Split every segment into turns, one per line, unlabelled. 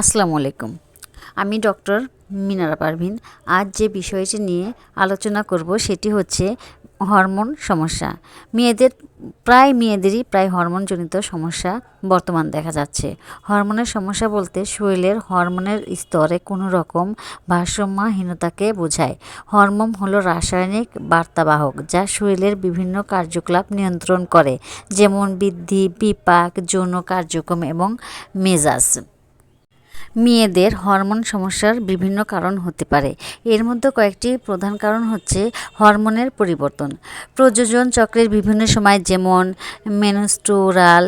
আসসালামু আলাইকুম। আমি ডক্টর মিনারা পারভিন। আজ যে বিষয়টি নিয়ে আলোচনা করব সেটি হচ্ছে হরমোন সমস্যা। মেয়েদের, প্রায় মেয়েদেরই প্রায় হরমোনজনিত সমস্যা বর্তমান দেখা যাচ্ছে। হরমোনের সমস্যা বলতে শরীরের হরমোনের স্তরে কোনো রকম ভারসাম্যহীনতাকে বোঝায়। হরমোন হলো রাসায়নিক বার্তাবাহক যা শরীরের বিভিন্ন কার্যকলাপ নিয়ন্ত্রণ করে, যেমন বৃদ্ধি, বিপাক, যৌন কার্যক্রম এবং মেজাজ। মেয়েদের হরমোন সমস্যার বিভিন্ন কারণ হতে পারে। এর মধ্যে কয়েকটি প্রধান কারণ হচ্ছে হরমোনের পরিবর্তন। প্রযোজন চক্রের বিভিন্ন সময় যেমন মেনস্ট্রুরাল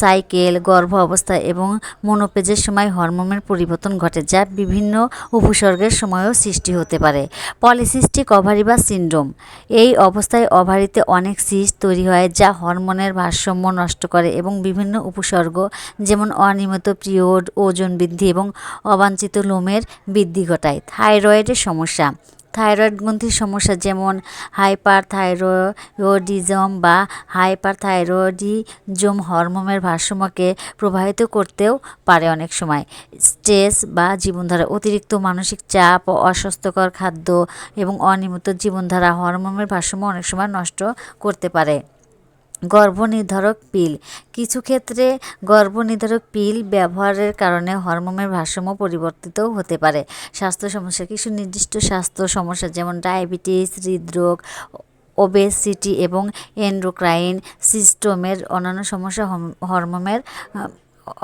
সাইকেল, গর্ভ অবস্থা এবং মনোপেজের সময় হরমোনের পরিবর্তন ঘটে, যা বিভিন্ন উপসর্গের সময়ও সৃষ্টি হতে পারে। পলিসিস্টিক ওভারি বা সিন্ড্রোম। এই অবস্থায় ওভারিতে অনেক সিস্ট তৈরি হয়, যা হরমোনের ভারসাম্য নষ্ট করে এবং বিভিন্ন উপসর্গ যেমন অনিয়মিত পিরিয়ড, ওজন বৃদ্ধি এবং অবাঞ্ছিত লোমের বৃদ্ধি ঘটায়। থাইরয়েডের সমস্যা। থাইরয়েড গ্রন্থির সমস্যা যেমন হাইপার থাইরয়েডিজম বা হাইপার থাইরয়েডিজম হরমোনের ভারসাম্যকে প্রভাবিত করতেও পারে অনেক সময়। স্ট্রেস বা জীবনধারা, অতিরিক্ত মানসিক চাপ ও অস্বাস্থ্যকর খাদ্য এবং অনিয়মিত জীবনধারা হরমোনের ভারসাম্য অনেক সময় নষ্ট করতে পারে। গর্ভনির্ধারক পিল। কিছু ক্ষেত্রে গর্ভনির্ধারক পিল ব্যবহারের কারণে হরমোনের ভারসাম্য পরিবর্তিতও হতে পারে। স্বাস্থ্য সমস্যা, কিছু নির্দিষ্ট স্বাস্থ্য সমস্যা যেমন ডায়াবেটিস, হৃদরোগ, ওবেসিটি এবং এন্ডোক্রাইন সিস্টেমের অন্যান্য সমস্যা হরমোনের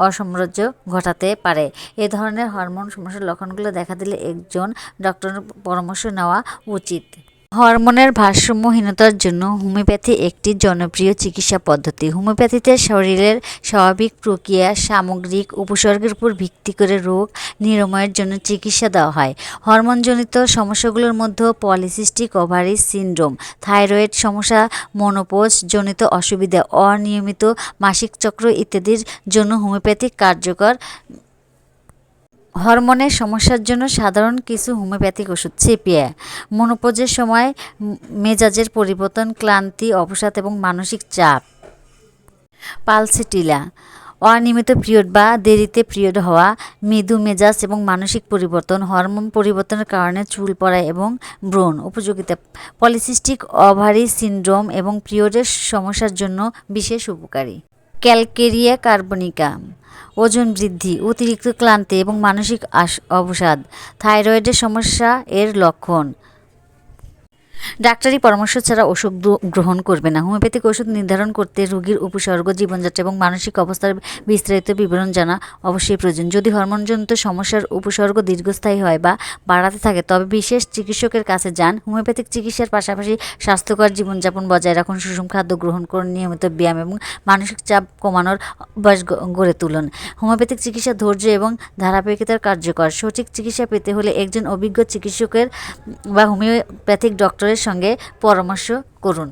অসাম্রাজ্য ঘটাতে পারে। এ ধরনের হরমোন সমস্যার লক্ষণগুলো দেখা দিলে একজন ডক্টরের পরামর্শ নেওয়া উচিত। হরমোনের ভারসাম্যহীনতার জন্য হোমিওপ্যাথি একটি জনপ্রিয় চিকিৎসা পদ্ধতি। হোমিওপ্যাথিতে শরীরের স্বাভাবিক প্রক্রিয়া, সামগ্রিক উপসর্গের উপর ভিত্তি করে রোগ নিরাময়ের জন্য চিকিৎসা দেওয়া হয়। হরমোনজনিত সমস্যাগুলোর মধ্যে পলিসিস্টিক ওভারি সিন্ড্রোম, থাইরয়েড সমস্যা, মনোপোজ জনিত অসুবিধা, অনিয়মিত মাসিক চক্র ইত্যাদির জন্য হোমিওপ্যাথিক কার্যকর হরমোনের সমস্যার জন্য সাধারণ কিছু হোমিওপ্যাথিক ওষুধ চেপিয়া, মনোপোজের সময় মেজাজের পরিবর্তন, ক্লান্তি, অবসাদ এবং মানসিক চাপ। পালসিটিলা, অনিয়মিত পিরিয়ড বা দেরিতে পিরিয়ড হওয়া, মৃদু মেজাজ এবং মানসিক পরিবর্তন, হরমোন পরিবর্তনের কারণে চুল পড়া এবং ব্রণ উপযোগিতা, পলিসিস্টিক অভারি সিন্ড্রোম এবং পিরিয়ডের সমস্যার জন্য বিশেষ উপকারী। ক্যালকেরিয়া কার্বনিকা ওজন বৃদ্ধি অতিরিক্ত ক্লান্তি এবং মানসিক অবসাদ। থাইরয়েডের সমস্যা এর লক্ষণ। ডাক্তারি পরামর্শ ছাড়া ওষুধ গ্রহণ করবে না। হোমিওপ্যাথিক ওষুধ নির্ধারণ করতে রোগীর উপসর্গ, জীবনযাত্রা এবং মানসিক অবস্থার বিস্তারিত বিবরণ জানা অবশ্যই প্রয়োজন। যদি হরমোনজনিত সমস্যার উপসর্গ দীর্ঘস্থায়ী হয় বা বাড়াতে থাকে, তবে বিশেষ চিকিৎসকের কাছে যান। হোমিওপ্যাথিক চিকিৎসার পাশাপাশি স্বাস্থ্যকর জীবনযাপন বজায় রাখুন। সুষম খাদ্য গ্রহণ করুন। নিয়মিত ব্যায়াম এবং মানসিক চাপ কমানোর অভ্যাস গড়ে তুলুন। হোমিওপ্যাথিক চিকিৎসা ধৈর্য এবং ধারাবাহিকতার কার্যকর। সঠিক চিকিৎসা পেতে হলে একজন অভিজ্ঞ চিকিৎসকের বা হোমিওপ্যাথিক ডক্টরের সঙ্গে পরামর্শ করুন।